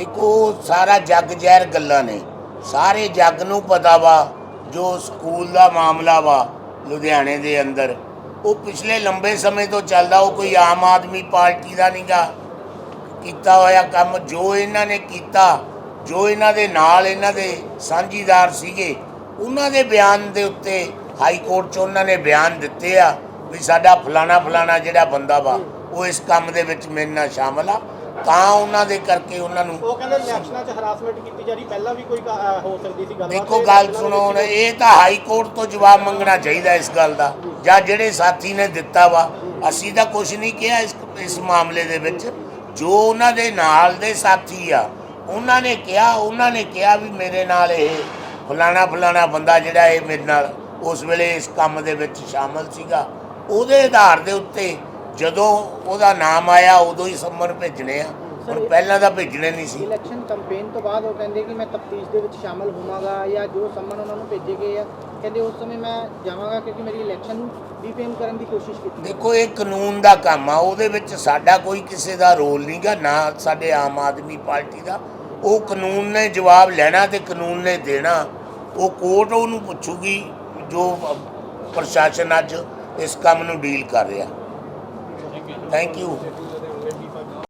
ਦੇਖੋ, ਸਾਰਾ ਜੱਗ ਜ਼ਹਿਰ ਗੱਲਾਂ ਨੇ। ਸਾਰੇ ਜੱਗ ਨੂੰ ਪਤਾ ਵਾ, ਜੋ ਸਕੂਲ ਦਾ ਮਾਮਲਾ ਵਾ, ਲੁਧਿਆਣੇ ਦੇ ਅੰਦਰ। ਉਹ ਪਿਛਲੇ ਲੰਬੇ ਸਮੇਂ ਤੋਂ ਚੱਲਦਾ, ਉਹ ਕੋਈ ਆਮ ਆਦਮੀ ਪਾਰਟੀ ਦਾ ਨਹੀਂਗਾ ਕੀਤਾ ਹੋਇਆ ਕੰਮ ਜੋ ਇਹਨਾਂ ਨੇ ਕੀਤਾ, ਜੋ ਇਹਨਾਂ ਦੇ ਨਾਲ ਇਹਨਾਂ ਦੇ ਸਾਂਝੀਦਾਰ ਸੀਗੇ, ਉਹਨਾਂ ਦੇ ਬਿਆਨ ਦੇ ਉੱਤੇ ਹਾਈ ਕੋਰਟ 'ਚ ਉਹਨਾਂ ਨੇ ਬਿਆਨ ਦਿੱਤੇ ਆ ਵੀ ਸਾਡਾ ਫਲਾਣਾ ਫਲਾਣਾ ਜਿਹੜਾ ਬੰਦਾ ਵਾ, ਉਹ ਇਸ ਕੰਮ ਦੇ ਵਿੱਚ ਮੇਰੇ ਨਾਲ ਸ਼ਾਮਲ ਆ। ਤਾਂ ਉਹਨਾਂ ਦੇ ਕਰਕੇ ਉਹਨਾਂ ਨੂੰ ਉਹ ਕਹਿੰਦੇ ਇਲੈਕਸ਼ਨਾਂ 'ਚ ਹਰਾਸਮੈਂਟ ਕੀਤੀ ਜਾ ਰਹੀ ਪਹਿਲਾਂ ਵੀ ਕੋਈ ਕ- ਹੋ ਸਕਦੀ ਸੀ ਗੱਲਬਾਤ। ਦੇਖੋ ਗੱਲ ਸੁਣੋ ਹੁਣ ਇਹ ਤਾਂ ਹਾਈ ਕੋਰਟ ਤੋਂ ਜਵਾਬ ਮੰਗਣਾ ਚਾਹੀਦਾ ਇਸ ਗੱਲ ਦਾ ਜਾਂ ਜਿਹੜੇ ਸਾਥੀ ਨੇ ਦਿੱਤਾ ਵਾ ਅਸੀਂ ਤਾਂ ਕੁਝ ਨਹੀਂ ਕਿਹਾ ਇਸ ਇਸ ਮਾਮਲੇ ਦੇ ਵਿੱਚ। ਜੋ ਉਹਨਾਂ ਦੇ ਨਾਲ ਦੇ ਸਾਥੀ ਆ ਉਹਨਾਂ ਨੇ ਕਿਹਾ ਉਹਨਾਂ ਨੇ ਕਿਹਾ ਵੀ ਮੇਰੇ ਨਾਲ ਇਹ ਫਲਾਣਾ ਫਲਾਣਾ ਬੰਦਾ ਜਿਹੜਾ ਇਹ ਮੇਰੇ ਨਾਲ ਉਸ ਵੇਲੇ ਇਸ ਕੰਮ ਦੇ ਵਿੱਚ ਸ਼ਾਮਲ ਸੀਗਾ। ਉਹਦੇ ਆਧਾਰ ਦੇ ਉੱਤੇ ਜਦੋਂ ਉਹਦਾ ਨਾਮ ਆਇਆ ਉਦੋਂ ਹੀ ਸੰਮਨ ਭੇਜਣੇ ਆ। ਹੁਣ ਪਹਿਲਾਂ ਤਾਂ ਭੇਜਣੇ ਨਹੀਂ ਸੀ। ਇਲੈਕਸ਼ਨ ਕੈਂਪੇਨ ਤੋਂ ਬਾਅਦ ਉਹ ਕਹਿੰਦੇ ਕਿ ਮੈਂ ਤਫਤੀਸ਼ ਦੇ ਵਿੱਚ ਸ਼ਾਮਲ ਹੋਵਾਂਗਾ ਜਾਂ ਜੋ ਸੰਮਨ ਉਹਨਾਂ ਨੂੰ ਭੇਜੇ ਗਏ ਆ। ਕਹਿੰਦੇ ਉਸ ਸਮੇਂ ਮੈਂ ਜਾਵਾਂਗਾ ਕਿਉਂਕਿ ਮੇਰੀ ਇਲੈਕਸ਼ਨ ਡੀਫੇਮ ਕਰਨ ਦੀ ਕੋਸ਼ਿਸ਼ ਕੀਤੀ ਦੇਖੋ ਇਹ ਕਾਨੂੰਨ ਦਾ ਕੰਮ ਆ। ਉਹਦੇ ਵਿੱਚ ਸਾਡਾ ਕੋਈ ਕਿਸੇ ਦਾ ਰੋਲ ਨਹੀਂਗਾ ਨਾ ਸਾਡੇ ਆਮ ਆਦਮੀ ਪਾਰਟੀ ਦਾ। ਉਹ ਕਾਨੂੰਨ ਨੇ ਜਵਾਬ ਲੈਣਾ ਤੇ ਕਾਨੂੰਨ ਨੇ ਦੇਣਾ। ਉਹ ਕੋਰਟ ਉਹਨੂੰ ਪੁੱਛੂਗੀ ਜੋ ਪ੍ਰਸ਼ਾਸਨ ਅੱਜ ਇਸ ਕੰਮ ਨੂੰ ਡੀਲ ਕਰ ਰਿਹਾ। Thank you.